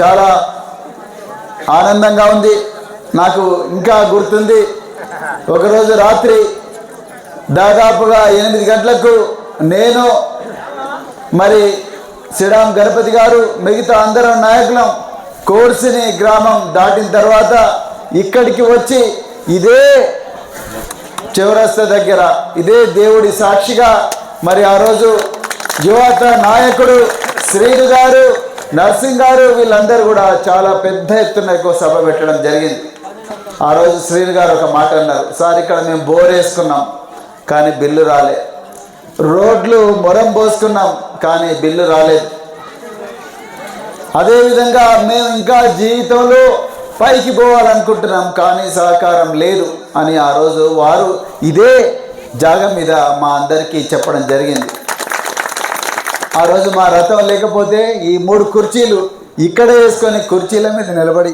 చాలా ఆనందంగా ఉంది. నాకు ఇంకా గుర్తుంది ఒకరోజు రాత్రి దాదాపుగా ఎనిమిది గంటలకు నేను మరి శ్రీరామ్ గణపతి గారు మిగతా అందరం నాయకులం కోర్సిని గ్రామం దాటిన తర్వాత ఇక్కడికి వచ్చి ఇదే చివరస్త దగ్గర ఇదే దేవుడి సాక్షిగా మరి ఆ రోజు యువత నాయకుడు శ్రీను గారు నర్సింగ్ గారు వీళ్ళందరూ కూడా చాలా పెద్ద ఎత్తున ఎక్కువ సభ పెట్టడం జరిగింది. ఆ రోజు శ్రీను గారు ఒక మాట అన్నారు సార్ ఇక్కడ మేము బోర్ వేసుకున్నాం కానీ బిల్లు రాలే. రోడ్లు మొరం పోసుకున్నాం కానీ బిల్లు రాలేదు. అదేవిధంగా మేము ఇంకా జీవితంలో పైకి పోవాలనుకుంటున్నాం కానీ సహకారం లేదు అని ఆ రోజు వారు ఇదే జాగం మీద మా అందరికీ చెప్పడం జరిగింది. ఆ రోజు మా రథం లేకపోతే ఈ మూడు కుర్చీలు ఇక్కడ వేసుకొని కుర్చీల మీద నిలబడి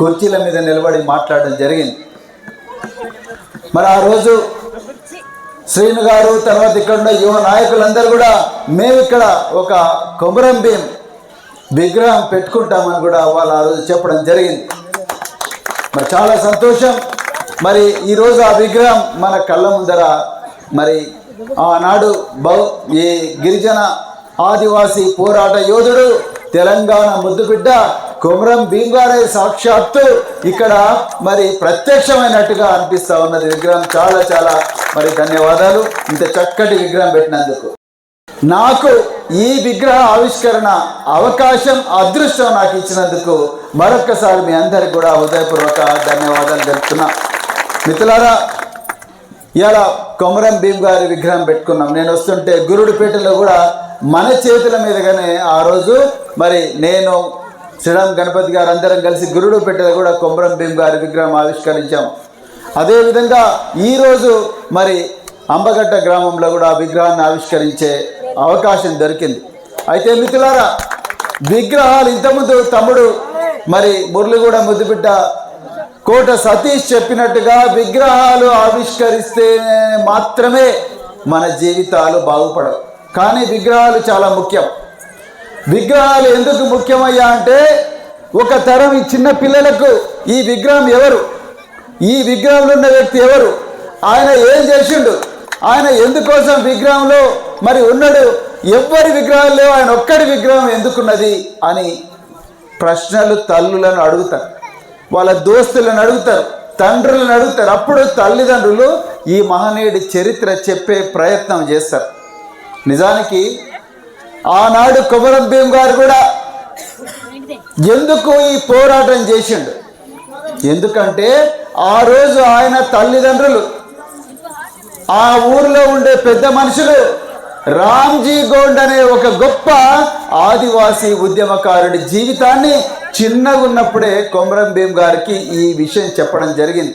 కుర్చీల మీద నిలబడి మాట్లాడడం జరిగింది. మరి ఆ రోజు శ్రీను గారు తర్వాత ఇక్కడ ఉన్న యువ నాయకులందరూ కూడా మేము ఇక్కడ ఒక కొమరం భీం విగ్రహం పెట్టుకుంటామని కూడా వాళ్ళు ఆ రోజు చెప్పడం జరిగింది. మరి చాలా సంతోషం. మరి ఈరోజు ఆ విగ్రహం మన కళ్ళ ముందర మరి ఆనాడు బౌ ఈ గిరిజన ఆదివాసీ పోరాట యోధుడు తెలంగాణ ముద్దుబిడ్డ కొమరం భీంగారే సాక్షాత్తు ఇక్కడ మరి ప్రత్యక్షమైనట్టుగా అనిపిస్తా ఉన్నది. విగ్రహం చాలా చాలా మరి ధన్యవాదాలు. ఇంత చక్కటి విగ్రహం పెట్టినందుకు. నాకు ఈ విగ్రహ ఆవిష్కరణ అవకాశం అదృష్టం నాకు ఇచ్చినందుకు మరొక్కసారి మీ అందరికి కూడా హృదయపూర్వక ధన్యవాదాలు తెలుపుతున్నా. మిత్రులారా ఇవాళ కొమరం భీమ్ గారి విగ్రహం పెట్టుకున్నాం. నేను వస్తుంటే గురుడిపేటలో కూడా మన చేతుల మీదుగానే ఆ రోజు మరి నేను శ్రీరామ్ గణపతి గారు అందరం కలిసి గురుడుపేటలో కూడా కొమరం భీమ్ గారి విగ్రహం ఆవిష్కరించాం. అదేవిధంగా ఈరోజు మరి అంబగడ్డ గ్రామంలో కూడా విగ్రహాన్ని ఆవిష్కరించే అవకాశం దొరికింది. అయితే మిత్రులారా విగ్రహాలు ఇంతకుముందు తమ్ముడు మరి మురళిగూడ ముద్దుబిడ్డ కోట సతీష్ చెప్పినట్టుగా విగ్రహాలు ఆవిష్కరిస్తే మాత్రమే మన జీవితాలు బాగుపడవు. కానీ విగ్రహాలు చాలా ముఖ్యం. విగ్రహాలు ఎందుకు ముఖ్యమయ్యా అంటే ఒక తరం ఈ చిన్న పిల్లలకు ఈ విగ్రహం ఎవరు? ఈ విగ్రహంలో ఉన్న వ్యక్తి ఎవరు? ఆయన ఏం చేసిండు? ఆయన ఎందుకోసం విగ్రహంలో మరి ఉన్నాడు? ఎవ్వరి విగ్రహాలు లేవు? ఆయన ఒక్కడి విగ్రహం ఎందుకున్నది? అని ప్రశ్నలు తల్లులను అడుగుతారు. వాళ్ళ దోస్తులను అడుగుతారు తండ్రులను అడుగుతారు. అప్పుడు తల్లిదండ్రులు ఈ మహనీయుడి చరిత్ర చెప్పే ప్రయత్నం చేస్తారు. నిజానికి ఆనాడు కొమరం గారు కూడా ఎందుకు ఈ పోరాటం చేసిండు? ఎందుకంటే ఆ రోజు ఆయన తల్లిదండ్రులు ఆ ఊరిలో ఉండే పెద్ద మనుషులు రామ్జీ గోండ్ అనే ఒక గొప్ప ఆదివాసీ ఉద్యమకారుడి జీవితాన్ని చిన్నగా ఉన్నప్పుడే కొమరం భీం గారికి ఈ విషయం చెప్పడం జరిగింది.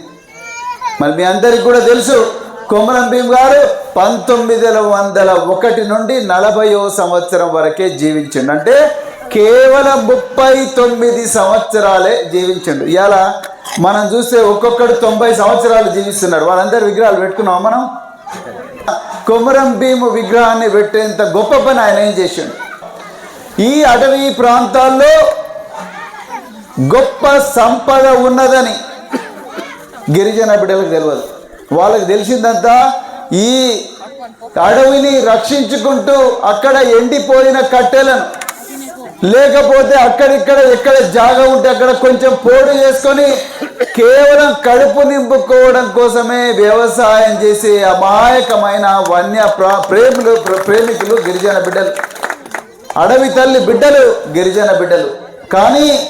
మరి మీ అందరికి కూడా తెలుసు కొమరం భీం గారు పంతొమ్మిది వందల ఒకటి నుండి నలభైవ సంవత్సరం వరకే జీవించిండు. అంటే కేవలం ముప్పై తొమ్మిది సంవత్సరాలే జీవించిండు. ఇలా మనం చూస్తే ఒక్కొక్కడు తొంభై సంవత్సరాలు జీవిస్తున్నారు వాళ్ళందరూ విగ్రహాలు పెట్టుకున్నాం మనం? కొమరం భీము విగ్రహాన్ని పెట్టేంత గొప్ప పని ఆయన ఏం చేసిండు? ఈ అటవీ ప్రాంతాల్లో గొప్ప సంపద ఉన్నదని గిరిజన బిడ్డలకు తెలియదు. వాళ్ళకి తెలిసిందంతా ఈ అడవిని రక్షించుకుంటూ అక్కడ ఎండిపోయిన కట్టెలను లేకపోతే అక్కడిక్కడ ఎక్కడ జాగా ఉంటే అక్కడ కొంచెం పోడు చేసుకొని కేవలం కడుపు నింపుకోవడం కోసమే వ్యవసాయం చేసే అమాయకమైన వన్య ప్రేములు ప్ర- ప్రేమికులు గిరిజన బిడ్డలు. అడవి తల్లి బిడ్డలు గిరిజన బిడ్డలు. కానీ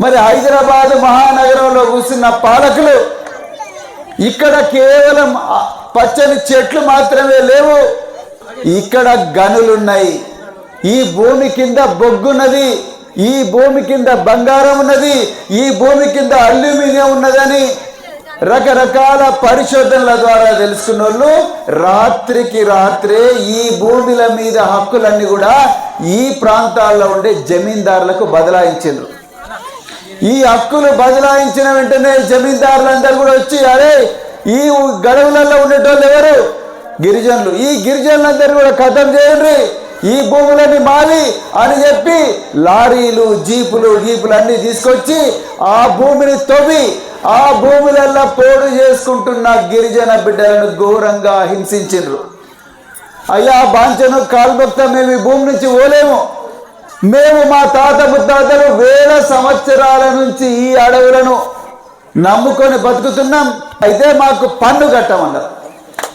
మరి హైదరాబాద్ మహానగరంలో కూర్చున్న పాలకులు ఇక్కడ కేవలం పచ్చని చెట్లు మాత్రమే లేవు ఇక్కడ గనులున్నాయి. ఈ భూమి కింద బొగ్గున్నది ఈ భూమి కింద బంగారం ఉన్నది ఈ భూమి కింద అల్యూమినియం ఉన్నదని రకరకాల పరిశోధనల ద్వారా తెలుసుకున్న వాళ్ళు రాత్రికి రాత్రే ఈ భూమిల మీద హక్కులన్నీ కూడా ఈ ప్రాంతాల్లో ఉండే జమీందారులకు బదలాయించారు ఈ హక్కులు బదలాయించిన వెంటనే జమీందారులందరూ కూడా వచ్చి అరే ఈ గడవులలో ఉండేటోళ్ళు ఎవరు? గిరిజనులు. ఈ గిరిజనులందరూ కూడా కథం చేయండి. ఈ భూములని మావి అని చెప్పి లారీలు జీపులు జీపులు అన్ని తీసుకొచ్చి ఆ భూమిని తవ్వి ఆ భూములల్లా పోడు చేసుకుంటున్న గిరిజన బిడ్డలను ఘోరంగా హింసించిండ్రు. అయ్యా బాంచను కాల్భక్త మేము ఈ భూమి నుంచి పోలేము. మేము మా తాత ముత్తాతలు వేల సంవత్సరాల నుంచి ఈ అడవులను నమ్ముకొని బతుకుతున్నాం. అయితే మాకు పన్ను కట్టమన్నారు.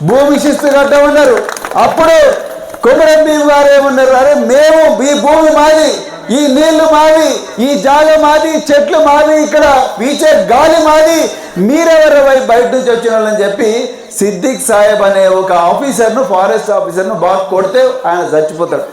భూమి శిస్తు కట్టమన్నారు. అప్పుడు కుమరం భీమ్ ఏమన్నారు అరే మేము ఈ భూమి మాది ఈ నీళ్ళు మావి ఈ జాగ మాది చెట్లు మావి ఇక్కడ వీచే గాలి మాది. మీరెవరు బయట నుంచి వచ్చిన వాళ్ళని చెప్పి సిద్దిక్ సాహెబ్ అనే ఒక ఆఫీసర్ను ఫారెస్ట్ ఆఫీసర్ను బాగా కొడితే ఆయన చచ్చిపోతాడు.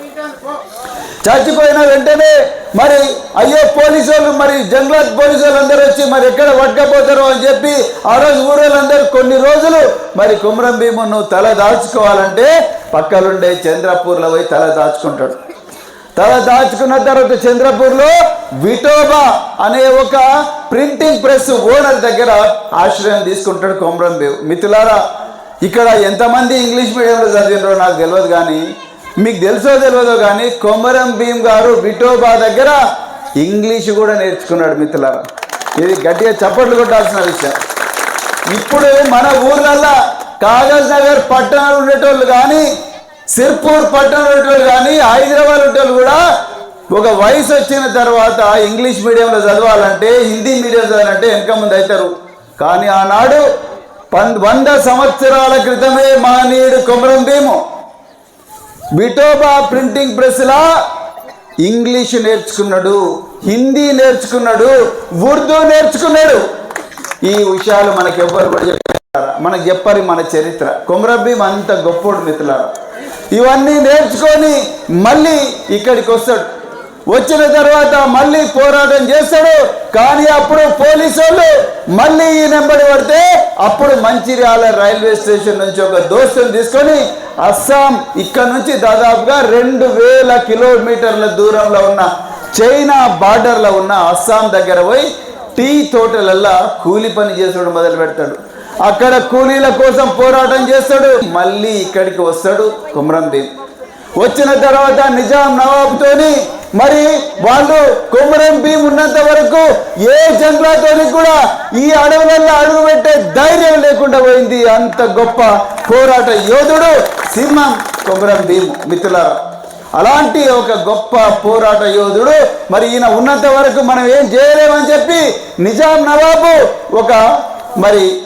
చచ్చిపోయిన వెంటనే మరి అయ్యో పోలీసు వాళ్ళు మరి జంగ్లాత్ పోలీసు వాళ్ళు అందరూ వచ్చి మరి ఎక్కడ పట్టకపోతారో అని చెప్పి ఆ రోజు ఊరేళ్ళందరూ కొన్ని రోజులు మరి కుమ్రం భీమును తల దాచుకోవాలంటే పక్కలుండే చంద్రపూర్లో పోయి తల దాచుకుంటాడు. తల దాచుకున్న తర్వాత చంద్రపూర్లో విటోబా అనే ఒక ప్రింటింగ్ ప్రెస్ ఓనర్ దగ్గర ఆశ్రయం తీసుకుంటాడు కొమరం మిత్రులారా ఇక్కడ ఎంతమంది ఇంగ్లీష్ మీడియంలో చదివినారో నాకు తెలియదు కానీ మీకు తెలుసో తెలియదో కానీ కొమరం భీమ్ గారు విటోబా దగ్గర ఇంగ్లీష్ కూడా నేర్చుకున్నాడు మిత్రులారా. ఇది గట్టిగా చప్పట్లు కొట్టాల్సిన విషయం. ఇప్పుడు మన ఊర్లల్లా కాగజ్ నగర్ పట్టణాలు ఉండేటోళ్ళు కానీ సిర్పూర్ పట్టణంలో ఉండేటోళ్ళు కానీ హైదరాబాద్ ఉండేటోళ్ళు కూడా ఒక వయసు వచ్చిన తర్వాత ఇంగ్లీష్ మీడియంలో చదవాలంటే హిందీ మీడియం చదవాలంటే వెనక ముందు అవుతారు. కానీ ఆనాడు పన్ వంద సంవత్సరాల క్రితమే మానేడు కొమరం భీము. విటోబా ప్రింటింగ్ ప్రెస్లా ఇంగ్లీష్ నేర్చుకున్నాడు హిందీ నేర్చుకున్నాడు ఉర్దూ నేర్చుకున్నాడు. ఈ విషయాలు మనకి ఎవ్వరు కూడా మనకు చెప్పారు మన చరిత్ర. కొమరభీం అంత గొప్పోడు మిత్రులారా. ఇవన్నీ నేర్చుకొని మళ్ళీ ఇక్కడికి వస్తాడు. వచ్చిన తర్వాత మళ్ళీ పోరాటం చేస్తాడు. కానీ అప్పుడు పోలీసు వాళ్ళు మళ్ళీ ఈ నెంబడి పడితే అప్పుడు మంచిర్యాల రైల్వే స్టేషన్ నుంచి ఒక దోస్తుని తీసుకొని అస్సాం ఇక్కడ నుంచి దాదాపుగా రెండు వేల కిలోమీటర్ల దూరంలో ఉన్న చైనా బార్డర్లో ఉన్న అస్సాం దగ్గర పోయి టీ తోటలల్లా కూలి పని చేసుడు మొదలు పెడతాడు అక్కడ కూలీల కోసం పోరాటం చేస్తాడు. మళ్ళీ ఇక్కడికి వస్తాడు కుమ్రం వచ్చిన తర్వాత నిజాం నవాబుతోని మరి వాళ్ళు కుమరం భీం ఉన్నంత వరకు ఏ జంగ్లాతోని కూడా ఈ అడవులలో అడుగు పెట్టే ధైర్యం లేకుండా పోయింది. అంత గొప్ప పోరాట యోధుడు సింహం కుమరం భీం మిత్రులారా. అలాంటి ఒక గొప్ప పోరాట యోధుడు మరి ఈయన ఉన్నంత వరకు మనం ఏం చేయలేమని చెప్పి నిజాం నవాబు ఒక మరి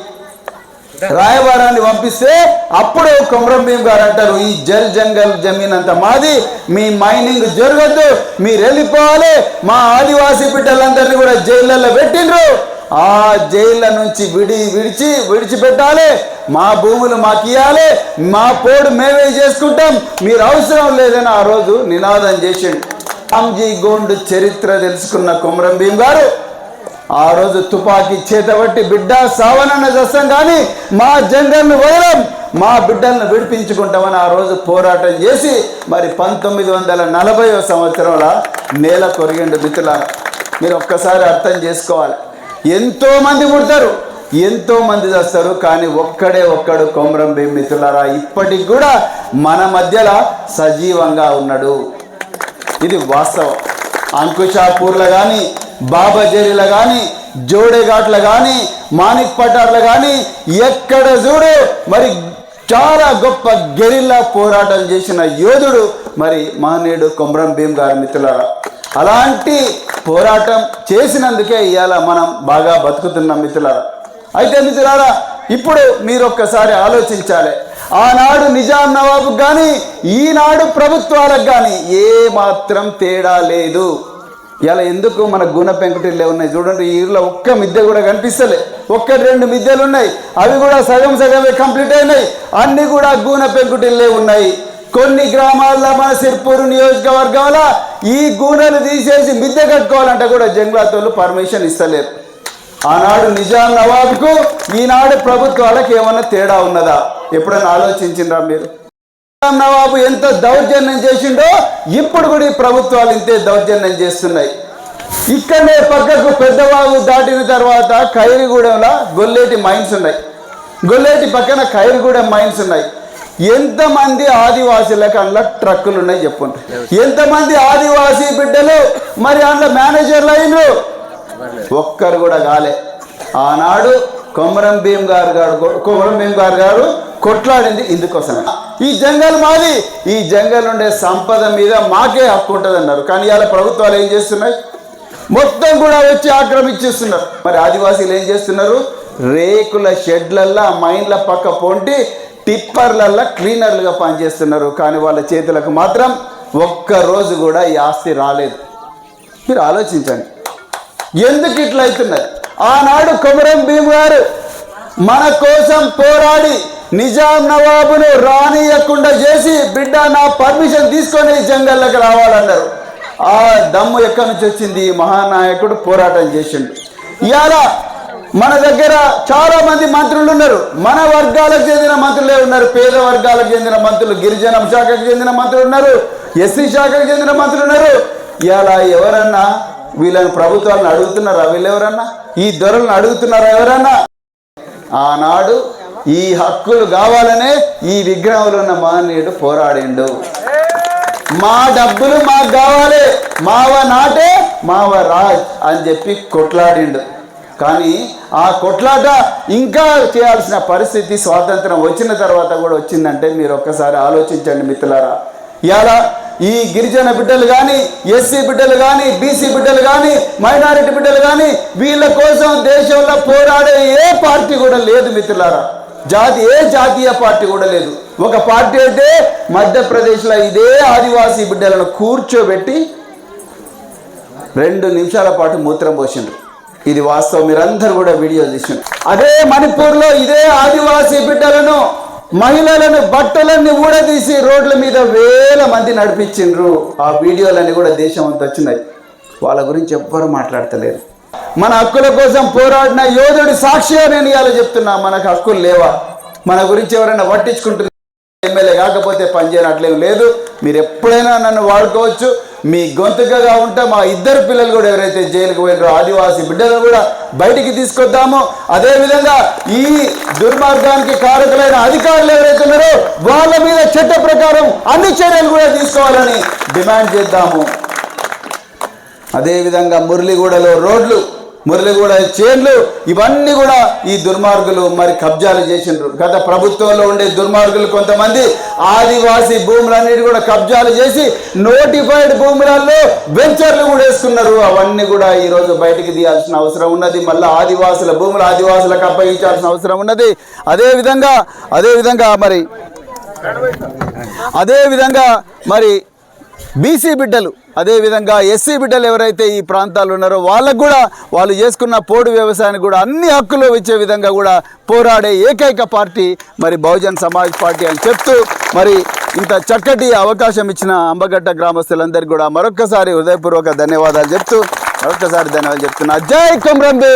రాయబారాన్ని పంపిస్తే అప్పుడు కొమరం భీమ్ గారు అంటారు ఈ జల్ జంగల్ జమీన్ అంత మాది మీ మైనింగ్ జరగద్దు మీరు వెళ్ళిపోవాలి మా ఆదివాసీ బిడ్డలందరినీ కూడా జైళ్ళల్లో పెట్టిండ్రు. ఆ జైళ్ళ నుంచి విడి విడిచి విడిచిపెట్టాలి మా భూములు మాకు ఇవ్వాలి మా పోడు మేమే చేసుకుంటాం మీరు అవసరం లేదని ఆ రోజు నినాదం చేసిండు. రామ్జీ గోండ్ చరిత్ర తెలుసుకున్న కొమరం భీమ్ గారు ఆ రోజు తుపాకీ చేతబట్టి బిడ్డ సావనన్న చేస్తాం కానీ మా జెండర్ను వదలం. మా బిడ్డలను విడిపించుకుంటామని ఆ రోజు పోరాటం చేసి మరి పంతొమ్మిది వందల నలభై సంవత్సరంలో నేల కొరిగిండు మిత్రులారా. మీరు ఒక్కసారి అర్థం చేసుకోవాలి. ఎంతోమంది పుడతారు ఎంతోమంది చేస్తారు కానీ ఒక్కడే ఒక్కడు కొమరం భీమ్ మిత్రులారా. ఇప్పటికి కూడా మన మధ్యలో సజీవంగా ఉన్నాడు. ఇది వాస్తవం. అంకుషాపూర్లో కానీ బాబాజరీలో కానీ జోడేఘాట్ల కానీ మాణిక్ పటార్లో కానీ ఎక్కడ చూడు మరి చాలా గొప్ప గెరిల్లా పోరాటం చేసిన యోధుడు మరి మానేడు కొమరం భీమ్ గారి మిత్రులారా. అలాంటి పోరాటం చేసినందుకే ఇవాళ మనం బాగా బతుకుతున్నాం మిత్రులారా. అయితే మిత్రులారా ఇప్పుడు మీరు ఒక్కసారి ఆలోచించాలి. ఆనాడు నిజాం నవాబుకు కానీ ఈనాడు ప్రభుత్వాలకు కానీ ఏ మాత్రం తేడా లేదు. ఇలా ఎందుకు మన గుణ పెంకుటిల్లే ఉన్నాయి? చూడండి ఈ ఊర్లో ఒక్క మిద్దె కూడా కనిపిస్తలే. ఒక్కటి రెండు మిద్దెలు ఉన్నాయి. అవి కూడా సగం సగమే కంప్లీట్ అయినాయి. అన్ని కూడా గూన పెంకుటిల్లే ఉన్నాయి. కొన్ని గ్రామాల్లో మన సిర్పూరు నియోజకవర్గంలో ఈ గూనెలు తీసేసి మిద్దె కట్టుకోవాలంటే కూడా జంగ్లాతోళ్ళు పర్మిషన్ ఇస్తలేరు. ఆనాడు నిజాం నవాబ్కు ఈనాడు ప్రభుత్వాలకు ఏమన్నా తేడా ఉన్నదా? ఎప్పుడైనా ఆలోచించిండ్రా మీరు? నవాబు ఎంత దౌర్జన్యం చేసిండో ఇప్పుడు కూడా ఈ ప్రభుత్వాలు ఇంతే దౌర్జన్యం చేస్తున్నాయి. ఇక్కడనే పక్కకు పెద్దవాగు దాటిన తర్వాత ఖైరిగూడెంలో గొల్లేటి మైన్స్ ఉన్నాయి. గొల్లేటి పక్కన ఖైరిగూడెం మైన్స్ ఉన్నాయి. ఎంతమంది ఆదివాసీలకు అందులో ట్రక్కులు ఉన్నాయి చెప్పండి ఎంతమంది ఆదివాసీ బిడ్డలు మరి అందులో మేనేజర్లు అయినరు? ఒక్కరు కూడా కాలే. ఆనాడు కొమరం భీమ్ గారు గారు కొమరం భీం గారు గారు కొట్లాడింది ఇందుకోసమే. ఈ జంగల్ మాది ఈ జంగల్ ఉండే సంపద మీద మాకే హక్కు ఉంటుంది అన్నారు కానీ ఇలా ప్రభుత్వాలు ఏం చేస్తున్నాయి? మొత్తం కూడా వచ్చి ఆక్రమించేస్తున్నారు మరి ఆదివాసీలు ఏం చేస్తున్నారు? రేకుల షెడ్లల్లా మైన్ల పక్క పొంటి టిప్పర్లల్లా క్లీనర్లుగా పనిచేస్తున్నారు. కానీ వాళ్ళ చేతులకు మాత్రం ఒక్క రోజు కూడా ఈ ఆస్తి రాలేదు. మీరు ఆలోచించండి. ఎందుకు ఇట్లా అవుతున్నది? ఆనాడు కొమరం భీమ్ గారు మన కోసం పోరాడి నిజాం నవాబును రానియకుండా చేసి బిడ్డ నా పర్మిషన్ తీసుకొని జంగల్లోకి రావాలన్నారు. ఆ దమ్ము ఎక్కడి నుంచి వచ్చింది? ఈ మహానాయకుడు పోరాటం చేసిండు. ఇవాళ మన దగ్గర చాలా మంది మంత్రులు ఉన్నారు. మన వర్గాలకు చెందిన మంత్రులే ఉన్నారు. పేద వర్గాలకు చెందిన మంత్రులు గిరిజన శాఖకు చెందిన మంత్రులు ఉన్నారు. ఎస్సీ శాఖకు చెందిన మంత్రులు ఉన్నారు. ఇలా ఎవరన్నా వీళ్ళని ప్రభుత్వాలను అడుగుతున్నారా వీళ్ళెవరన్నా? ఈ దొరలను అడుగుతున్నారా ఎవరన్నా? ఆనాడు ఈ హక్కులు కావాలనే ఈ విగ్రహంలో ఉన్న మహనీయుడు పోరాడిండు. మా డబ్బులు మాకు కావాలి. మావ నాటే మావ రాజ్ అని చెప్పి కొట్లాడిండు. కానీ ఆ కొట్లాట ఇంకా చేయాల్సిన పరిస్థితి స్వాతంత్రం వచ్చిన తర్వాత కూడా వచ్చిందంటే మీరు ఒక్కసారి ఆలోచించండి మిత్రులారా. ఇలా ఈ గిరిజన బిడ్డలు కానీ ఎస్సీ బిడ్డలు కానీ బీసీ బిడ్డలు కానీ మైనారిటీ బిడ్డలు కానీ వీళ్ళ కోసం దేశంలో పోరాడే ఏ పార్టీ కూడా లేదు మిత్రులారా. జాతి ఏ జాతీయ పార్టీ కూడా లేదు. ఒక పార్టీ అయితే మధ్యప్రదేశ్లో ఇదే ఆదివాసీ బిడ్డలను కూర్చోబెట్టి రెండు నిమిషాల పాటు మూత్రం పోసిండ్రు. ఇది వాస్తవం మీరందరూ కూడా వీడియో తీసిండ్రు. అదే మణిపూర్లో ఇదే ఆదివాసీ బిడ్డలను మహిళలను బట్టలన్నీ ఊడదీసి రోడ్ల మీద వేల మంది నడిపించిండ్రు. ఆ వీడియోలన్నీ కూడా దేశం అంతా వచ్చినాయి. వాళ్ళ గురించి ఎవ్వరు మాట్లాడతలేరు. మన హక్కుల కోసం పోరాడిన యోధుడి సాక్షి అని ఇవాళ చెప్తున్నా. మనకు హక్కులు లేవా? మన గురించి ఎవరైనా పట్టించుకుంటున్నారు? ఎమ్మెల్యే కాకపోతే పనిచేయనట్లేం లేదు. మీరు ఎప్పుడైనా నన్ను వాడుకోవచ్చు. మీ గొంతుకగా ఉంటే మా ఇద్దరు పిల్లలు కూడా ఎవరైతే జైలుకు పోయినారో ఆదివాసీ బిడ్డలను కూడా బయటికి తీసుకొద్దాము. అదేవిధంగా ఈ దుర్మార్గానికి కారకులైన అధికారులు ఎవరైతే ఉన్నారో వాళ్ళ మీద చట్ట ప్రకారం అన్ని చర్యలు కూడా తీసుకోవాలని డిమాండ్ చేద్దాము. అదేవిధంగా మురళిగూడలో రోడ్లు మురళిగూడ చేన్లు ఇవన్నీ కూడా ఈ దుర్మార్గులు మరి కబ్జాలు చేసిండ్రు. గత ప్రభుత్వంలో ఉండే దుర్మార్గులు కొంతమంది ఆదివాసీ భూములన్నిటి కూడా కబ్జాలు చేసి నోటిఫైడ్ భూములలో వెంచర్లు కూడా వేసుకున్నారు. అవన్నీ కూడా ఈరోజు బయటికి తీయాల్సిన అవసరం ఉన్నది. మళ్ళీ ఆదివాసుల భూములు ఆదివాసులకు అప్పగించాల్సిన అవసరం ఉన్నది. అదేవిధంగా అదేవిధంగా మరి అదేవిధంగా మరి బీసీ బిడ్డలు అదేవిధంగా ఎస్సీ బిడ్డలు ఎవరైతే ఈ ప్రాంతాల్లో ఉన్నారో వాళ్ళకు కూడా వాళ్ళు చేసుకున్న పోడు వ్యవసాయానికి కూడా అన్ని హక్కులు ఇచ్చే విధంగా కూడా పోరాడే ఏకైక పార్టీ మరి బహుజన్ సమాజ్ పార్టీ అని చెప్తూ మరి ఇంత చక్కటి అవకాశం ఇచ్చిన అంబగడ్డ గ్రామస్తులందరికీ కూడా మరొక్కసారి హృదయపూర్వక ధన్యవాదాలు చెప్తూ మరొక్కసారి ధన్యవాదాలు చెప్తున్నా. జై కుమ్రంబీ